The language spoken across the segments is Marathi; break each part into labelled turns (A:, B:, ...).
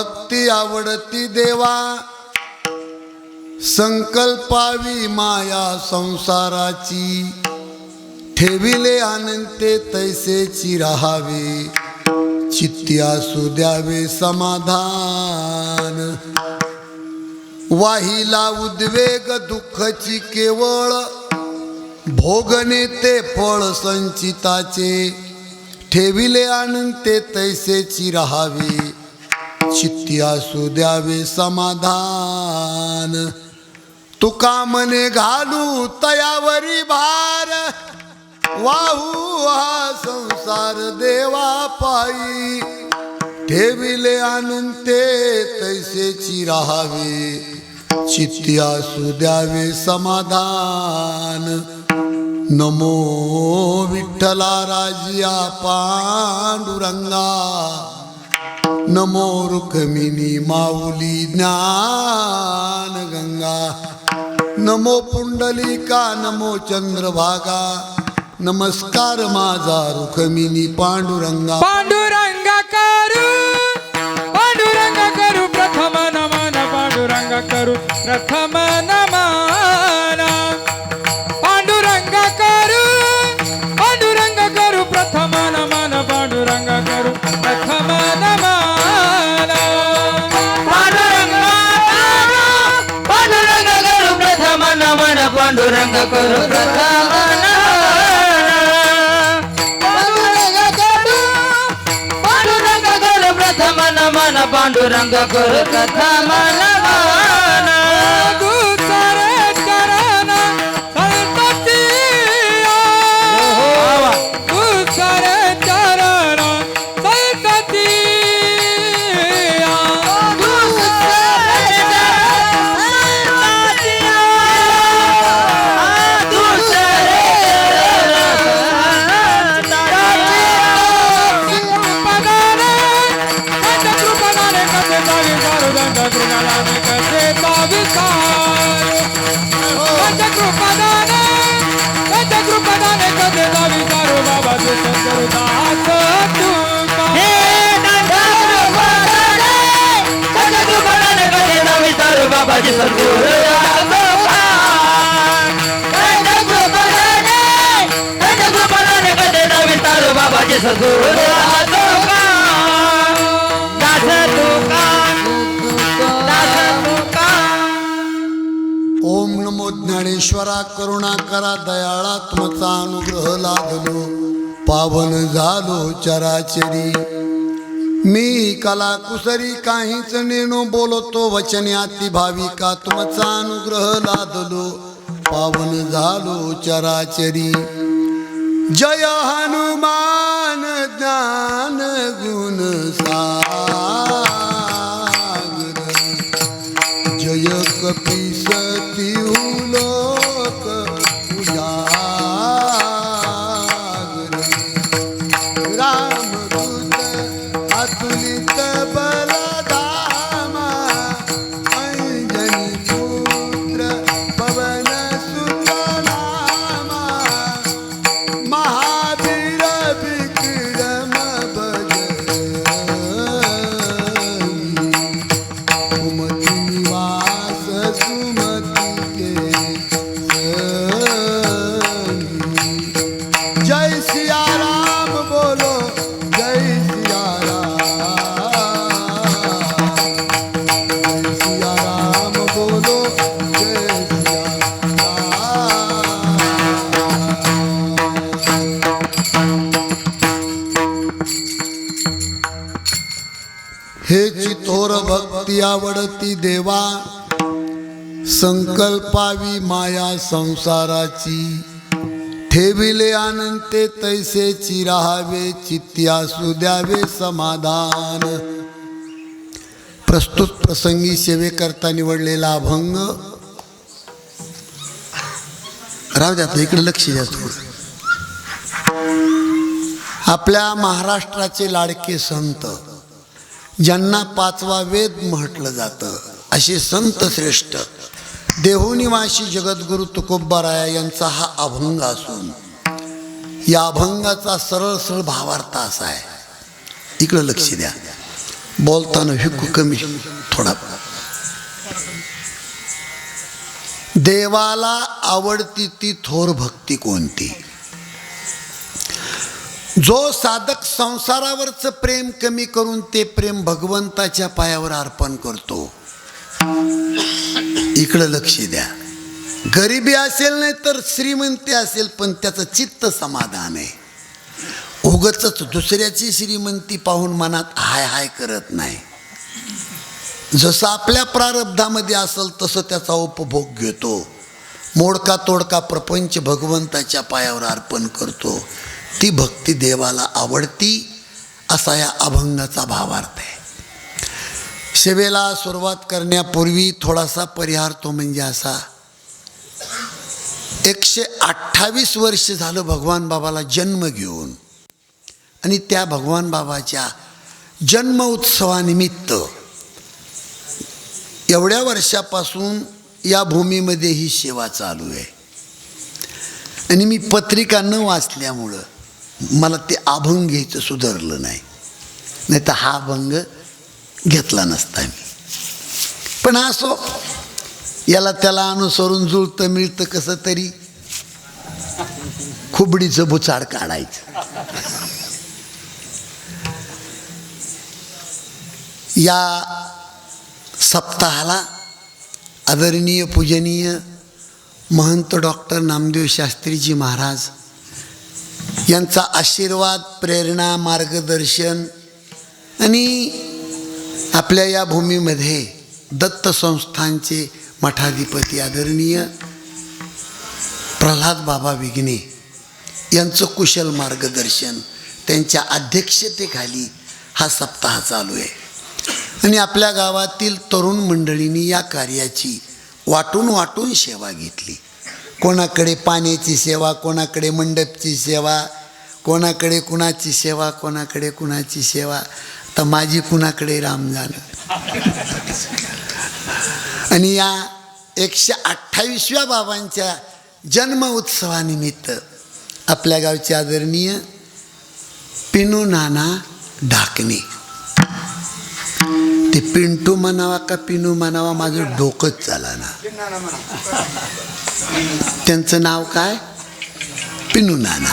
A: भक्ती आवडती देवा. संकल्पावी माया संसाराची. ठेविले आनंदे तैसेची राहावे. चित्ती असू द्यावे समाधान. वाहिला उद्वेग दुःखची केवळ. भोगणे ते फळ संचिताचे. ठेविले आनंदे तैसेची राहावे. चित्ती असू द्यावे समाधान. तुका मने घालू तयावरी भार. वाहू हा संसार देवा पायी. ठेविले आणून ते तैसेची राहावे. चित्ती असू द्यावे समाधान. नमो विठ्ठला राजिया पांडुरंगा. नमो रुक्मिणी माऊली ज्ञान गंगा. नमो पुंडलिका नमो चंद्रभागा. नमस्कार माझा रुक्मिणी पांडुरंगा.
B: पांडुरंग करू पांडुरंग करू प्रथम नमन पांडुरंग करू प्रथम पांडुरंग करू प्रथम पांडुरंग करू
C: पांडुरंग करू प्रथम नमन पांडुरंग सद्गुरु
A: ओम नमो ज्ञानेश्वरा करुणा करा दयाळात्मचा अनुग्रह लादलो पावन झालो चराचरी. मी कला कुसरी काहीच नेणो बोलतो वचने अति भाविका तुमचा अनुग्रह लादलो पावन झालो चराचरी. जय हनुमान ज्ञान गुण सा संकल्पावी माया संसाराची. ठेविले आनंदे तैसेची चिराहावे चित्ती असू द्यावे समाधान. प्रस्तुत प्रसंगी सेवेकरता निवडलेला अभंग. राहू द्या इकडे लक्ष द्या आपल्या महाराष्ट्राचे लाडके संत ज्यांना पाचवा वेद म्हटलं जातं असे संत श्रेष्ठ. देहुनिवासी जगद्गुरु तुकोबाराया यांचा हा अभंग असून या अभंगाचा सरळ सरळ भावार्थ असा आहे. इकडं लक्ष द्या. बोलताना हिकू कमी थोडा. देवाला आवडती ती थोर भक्ती कोणती? जो साधक संसारावरचं प्रेम कमी करून ते प्रेम भगवंताच्या पायावर अर्पण करतो इकडं लक्ष द्या. गरिबी असेल नाही तर श्रीमंती असेल पण त्याचं चित्त समाधान आहे. उगच दुसऱ्याची श्रीमंती पाहून मनात हाय हाय करत नाही. जसं आपल्या प्रारब्धामध्ये असेल तसं त्याचा उपभोग घेतो. मोडका तोडका प्रपंच भगवंताच्या पायावर अर्पण करतो. ती भक्ती देवाला आवडती असा या अभंगाचा भावार्थ आहे. सेवेला सुरुवात करण्यापूर्वी थोडासा परिहार तो म्हणजे असा. एकशे अठ्ठावीस वर्ष झालं भगवान बाबाला जन्म घेऊन. आणि त्या भगवान बाबाच्या जन्म उत्सवानिमित्त एवढ्या वर्षापासून या भूमीमध्ये ही सेवा चालू आहे. आणि मी पत्रिका न वाचल्यामुळं मला ते अभंग घ्यायचं सुधारलं नाही. नाही तर हा अभंग घेतला नसता मी. पण असो याला त्याला अनुसरून जुळतं मिळतं कसं तरी. खुबडीचं भुचाड काढायचं. या सप्ताहाला आदरणीय पूजनीय महंत डॉक्टर नामदेव शास्त्रीजी महाराज यांचा आशीर्वाद प्रेरणा मार्गदर्शन आणि आपल्या या भूमीमध्ये दत्त संस्थांचे मठाधिपती आदरणीय प्रल्हाद बाबा विघ्ने यांचं कुशल मार्गदर्शन त्यांच्या अध्यक्षतेखाली हा सप्ताह चालू आहे. आणि आपल्या गावातील तरुण मंडळींनी या कार्याची वाटून वाटून सेवा घेतली. कोणाकडे पाण्याची सेवा कोणाकडे मंडपची सेवा कोणाकडे कुणाची सेवा कोणाकडे कुणाची सेवा तर माझी कुणाकडे राम झालं? आणि या एकशे अठ्ठावीसव्या बाबांच्या जन्म उत्सवानिमित्त आपल्या गावचे आदरणीय पिनू नाना ढाकणे. ते पिंटू म्हणावा का पिनू म्हणावा माझं डोकंच झाला ना त्यांचं नाव काय? पिनू नाना.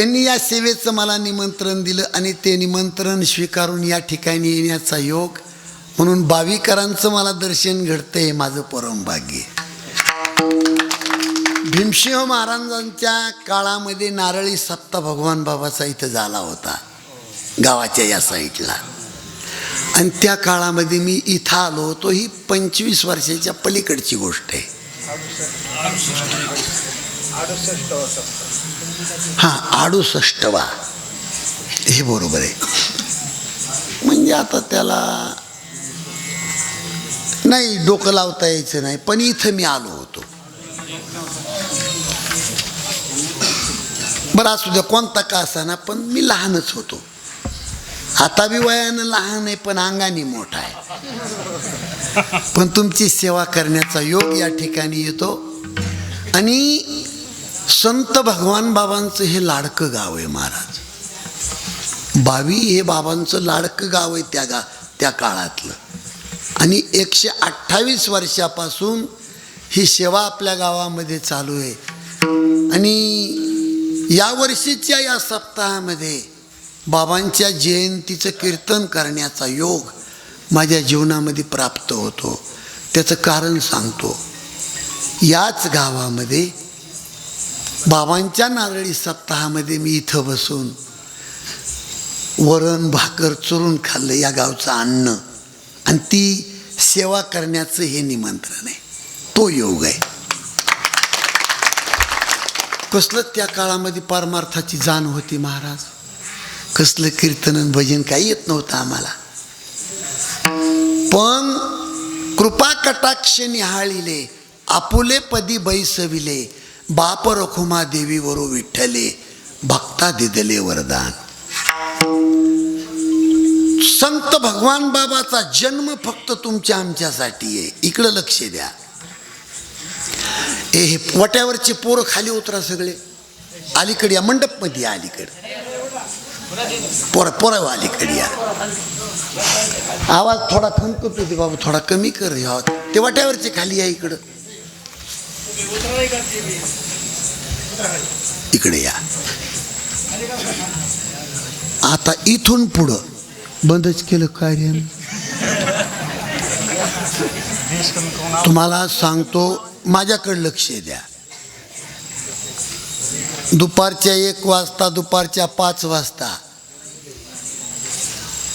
A: त्यांनी या सेवेचं मला निमंत्रण दिलं आणि ते निमंत्रण स्वीकारून या ठिकाणी येण्याचा योग म्हणून बावीकरांचं मला दर्शन घडतं हे माझं परमभाग्य भीमसिंह महाराजांच्या काळामध्ये नारळी सप्ता भगवान बाबाचा इथं झाला होता गावाच्या या साईडला. आणि त्या काळामध्ये मी इथं आलो होतो ही पंचवीस वर्षाच्या पलीकडची गोष्ट आहे. हां अडुसष्टवा हे बरोबर आहे. म्हणजे आता त्याला नाही डोकं लावता यायचं नाही पण इथं मी आलो होतो. बरं असू द्या कोणता का असाना पण मी लहानच होतो. आता बी वयानं लहान आहे पण अंगाने मोठा आहे. पण तुमची सेवा करण्याचा योग या ठिकाणी येतो. आणि संत भगवान बाबांचं हे लाडकं गाव आहे महाराज. बावी हे बाबांचं लाडकं गाव आहे त्या गा त्या काळातलं. आणि एकशे अठ्ठावीस वर्षापासून ही सेवा आपल्या गावामध्ये चालू आहे. आणि या वर्षीच्या या सप्ताहामध्ये बाबांच्या जयंतीचं कीर्तन करण्याचा योग माझ्या जीवनामध्ये प्राप्त होतो. त्याचं कारण सांगतो. याच गावामध्ये बाबांच्या नारळी सप्ताहामध्ये मी इथं बसून वरण भाकर चोरून खाल्लं या गावचं अन्न. आणि ती सेवा करण्याचं हे निमंत्रण आहे. तो योग आहे. कसलं त्या काळामध्ये परमार्थाची जाण होती महाराज? कसलं कीर्तन आणि भजन काही येत नव्हतं आम्हाला. पण कृपा कटाक्ष निहाळिले आपुले पदी बैसविले बाप रखुमा देवी वरू विठ्ठले भक्ता दिदले वरदान. संत भगवान बाबाचा जन्म फक्त तुमच्या आमच्यासाठी आहे. इकडं लक्ष द्या. ए हे वट्यावरचे पोरं खाली उतरा सगळे. अलीकडे या मंडपमध्ये या अलीकडे. पोर पोरं अलीकडे या. आवाज थोडा खमकत ते बाबा थोडा कमी कर. ह्या ते वाट्यावरचे खाली या इकडं. इकडे या. आता इथून पुढं बंदच केलं कार्य तुम्हाला सांगतो माझ्याकडे लक्ष द्या. दुपारच्या एक वाजता दुपारच्या पाच वाजता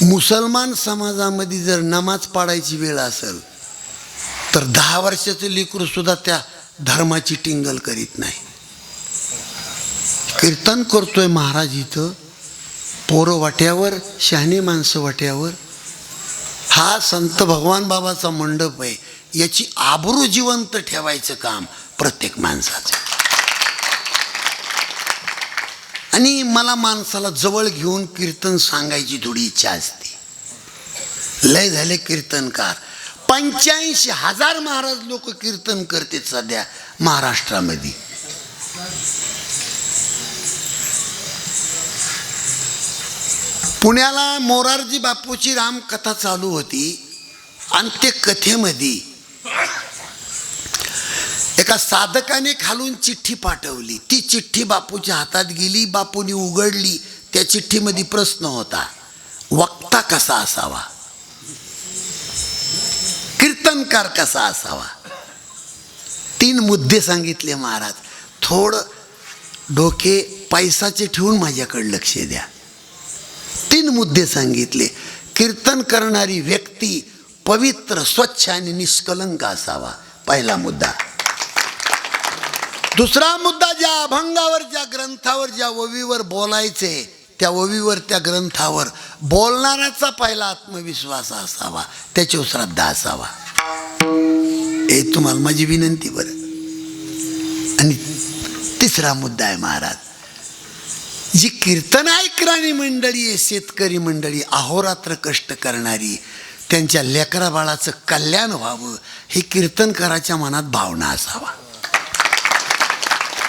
A: मुसलमान समाजामध्ये जर नमाज पाडायची वेळ असेल तर दहा वर्षाचं लेकरू सुद्धा त्या धर्माची टिंगल करीत नाही. कीर्तन करतोय महाराज इथं. पोरं वाट्यावर शहाणी माणसं वाट्यावर. हा संत भगवान बाबाचा मंडप आहे. याची आबरू जिवंत ठेवायचं काम प्रत्येक माणसाचं आणि मला माणसाला जवळ घेऊन कीर्तन सांगायची थोडी इच्छा असते. लय झाले कीर्तनकार. पंच्याऐंशी हजार महाराज लोक कीर्तन करते सध्या महाराष्ट्रामध्ये. पुण्याला मोरारजी बापूची रामकथा चालू होती. आणि ते कथेमध्ये एका साधकाने खालून चिठ्ठी पाठवली. ती चिठ्ठी बापूच्या हातात गेली बापूने उघडली. त्या चिठ्ठीमध्ये प्रश्न होता वक्ता कसा असावा? कीर्तनकार कसा असावा? तीन मुद्दे सांगितले महाराज. थोडं डोके पैसाचे ठेवून माझ्याकडे लक्ष द्या. तीन मुद्दे सांगितले. कीर्तन करणारी व्यक्ती पवित्र स्वच्छ आणि निष्कलंक असावा. पहिला मुद्दा. दुसरा मुद्दा ज्या अभंगावर ज्या ग्रंथावर ज्या ओवीवर बोलायचे त्या ओवीवर त्या ग्रंथावर बोलणाऱ्याचा पहिला आत्मविश्वास असावा. त्याची श्रद्धा असावा. हे तुम्हाला माझी विनंती बरं. आणि तिसरा मुद्दा आहे महाराज. जी कीर्तन ऐकणारी मंडळी आहे शेतकरी मंडळी अहोरात्र कष्ट करणारी त्यांच्या लेकरा बाळाचं कल्याण व्हावं हे कीर्तनकाराच्या मनात भावना असावा.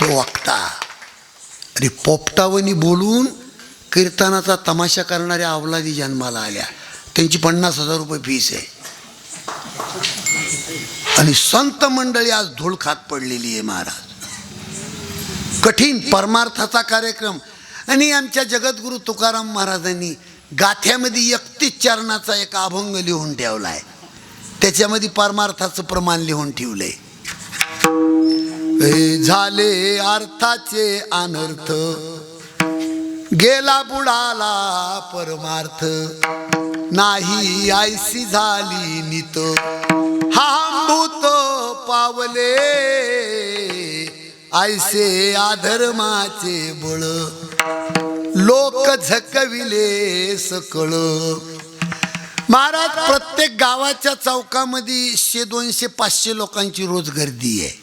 A: तो वक्ता अरे पोपटावनी बोलून कीर्तनाचा तमाशा करणाऱ्या अवलादी जन्माला आल्या. त्यांची पन्नास हजार रुपये फीस आहे. आणि संत मंडळी आज धुळखात पडलेली आहे महाराज. कठीण परमार्थाचा कार्यक्रम. आणि आमच्या जगद्गुरु तुकाराम महाराजांनी गाथ्यामध्ये एकतीस चरणाचा एक अभंग लिहून ठेवलाय. त्याच्यामध्ये परमार्थाचं प्रमाण लिहून ठेवलंय. हे झाले अर्थाचे अनर्थ. गेला बुडाला परमार्थ. नाही आयसी झाली नित. हा पावले. आयसे आधर्माचे बळ. लोक झकविले सकळ. महाराज प्रत्येक गावाच्या चौकामध्ये शे दोनशे पाचशे लोकांची रोज गर्दी आहे.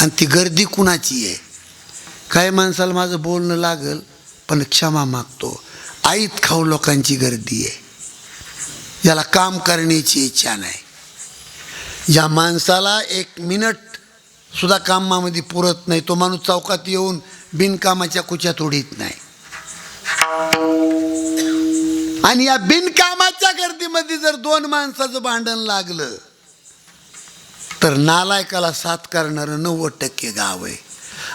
A: आणि ती गर्दी कुणाची आहे? काही माणसाला माझं बोलणं लागल पण क्षमा मागतो. आईत खाऊ लोकांची गर्दी आहे. याला काम करण्याची इच्छा नाही. ज्या माणसाला एक मिनट सुद्धा कामामध्ये पुरत नाही. तो माणूस चौकात येऊन बिनकामाच्या कुच्यात तोडीत नाही. आणि या बिनकामाच्या गर्दीमध्ये जर दोन माणसाचं भांडण लागलं तर नालायकाला साथ करणारं नव्वद टक्के गाव आहे.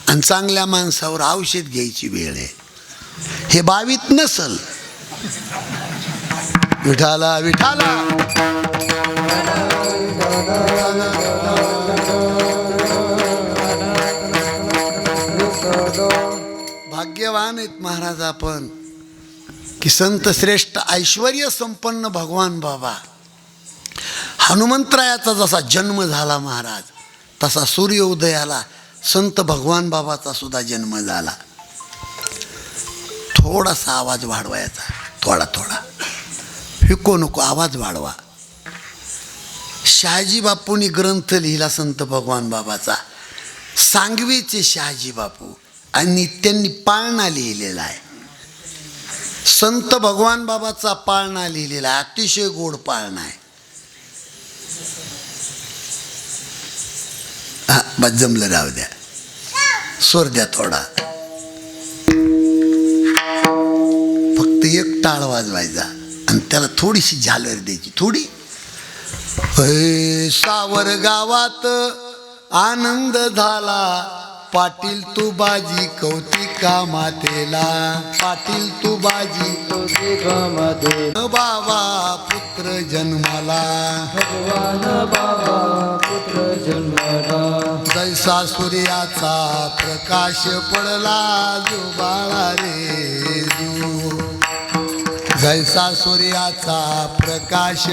A: आणि चांगल्या माणसावर औषध घ्यायची वेळ आहे. हे बावीत नसल. विठाला विठाला. भाग्यवान आहेत महाराज आपण. की संत श्रेष्ठ ऐश्वर संपन्न भगवान बाबा. हनुमंतरायाचा जसा जन्म झाला महाराज तसा सूर्य उदयाला संत भगवान बाबाचा सुद्धा जन्म झाला. थोडासा आवाज वाढवायचा. थोडा थोडा. हिको नको आवाज वाढवा. शहाजी बापूंनी ग्रंथ लिहिला संत भगवान बाबाचा. सांगवीचे शहाजी बापू आणि त्यांनी पाळणा लिहिलेला आहे. संत भगवान बाबाचा पाळणा लिहिलेला आहे. अतिशय गोड पाळणा आहे. हा जमलं राहू द्या. स्वर द्या थोडा. फक्त एक टाळ वाजवायचा आणि त्याला थोडीशी झालर द्यायची. थोडी? सावर गावात आनंद झाला. पाटील तू बाजी कौतिका मातेला. पाटील तू बाजी
D: मध्ये
A: बाबा पुत्र जन्माला.
D: भगवान बाबा पुत्र जन्मला.
A: जैसा सूर्याचा प्रकाश पडला जो बाळा रे जैसा सूर्याचा प्रकाश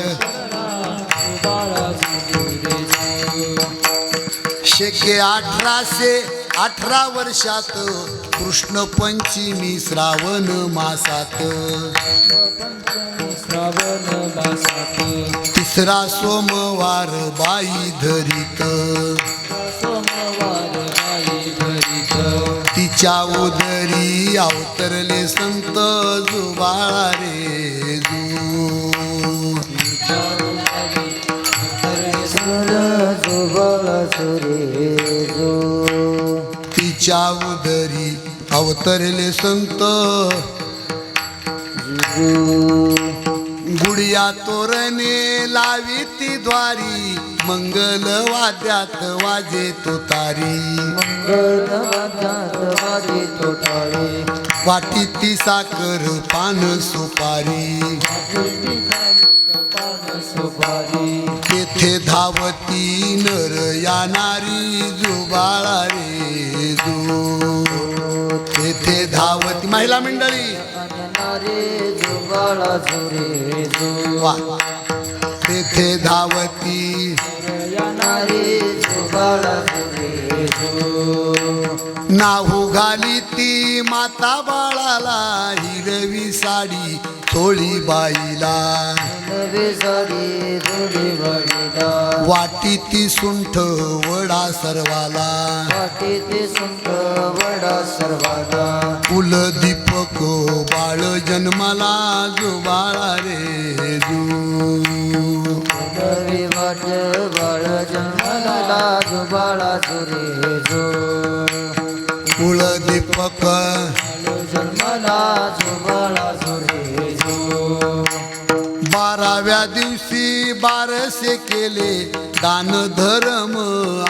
A: शेके अठराशे अठरा वर्षात कृष्ण पंचमी श्रावण मासात.
D: श्रावण मासात
A: तिसरा सोमवार बाई धरीत.
D: सोमवार बाई धरीत
A: तिच्या उदरी अवतरले संत जुबाळा रे तिच्या उदरी अवतरले संत. गुडिया तोरणे लावी ती द्वारी. मंगल वाद्यात वाजे तो तारी. वाटी ती साकर पान सुपारी. तेथे धावती नर या नारी जुबाळा रे जो. तेथे धावती महिला मंडळी. वा. तेथे धावती नाहू घाली ती माता बाळाला हिरवी साडी चोळी बाईला. वाटी ती सुंठ वडा सर्वाला.
D: वडा सर्वाला.
A: कुल दीपक बाळ जन्माला जो बाळा रे जू.
D: वाट बाळ जन्मला जो बाळा जो.
A: कुळ दीपक.
D: जन्मला
A: बाराव्या दिवशी बारसे केले. दान धर्म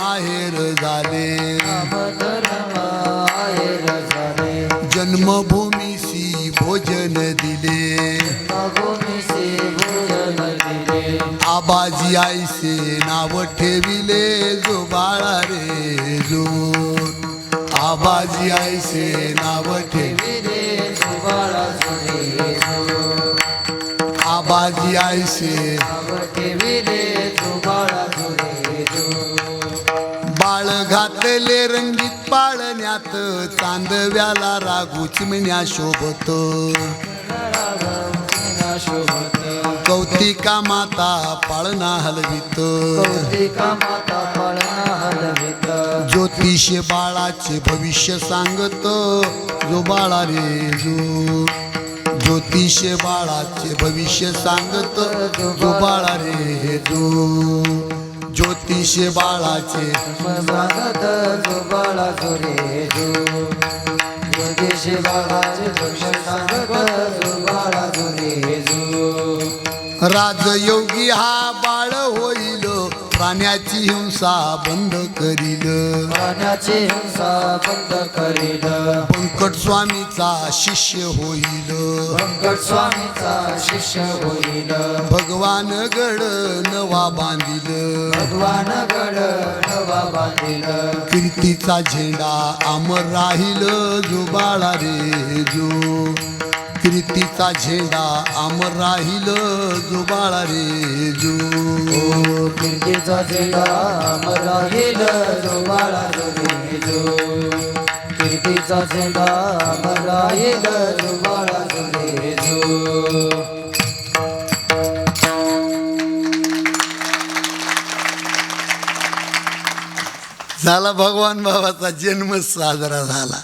A: आहेर झाले. जन्मभूमीशी भोजन दिले.
D: भूमीसे भोजन दिले.
A: आबाजी आईसे नाव ठेविले जो बाळा रे जो. आबाजी आईसे नाव ठेवी
D: विरे
A: आबाजी आईसे
D: ठेवी बाळ
A: घातले रंगीत पाळण्यात चांदव्याला रागू चिमण्या शोभत. कौतिका माता पाळणा हलवित.
D: कौतिका माता पाळणा हलवित.
A: ज्योतिष बाळाचे भविष्य सांगत जो बाळा रे जो. ज्योतिष बाळाचे भविष्य सांगत जो बाळा रे जो. ज्योतिष बाळाचे
D: सांगत जो बाळा सुरे जो. ज्योतिष बाळाचे भविष्य सांगत जो बाळा सुरे जो.
A: राजयोगी हा बाळ होईल प्राण्याची हिंसा बंद करील.
D: पाण्याची हिंसा बंद करील.
A: पंकट स्वामीचा शिष्य होईल.
D: व्यंकट स्वामीचा शिष्य होईल.
A: भगवान गड नवा बांधिल.
D: भगवान गड नवा बांधील.
A: कीर्तीचा झेंडा अमर राहील जो बाळा रे जो. कीर्तीचा झेंडा अमर राहील जो बाळा रे जो.
D: ओ कीर्तीचा झेंडा अमर राहील जो बाळा सुरे जो. कीर्तीचा झेंडा अमर राहील जो बाळा सुरे जो.
A: झाला भगवान बाबाचा जन्म साजरा झाला.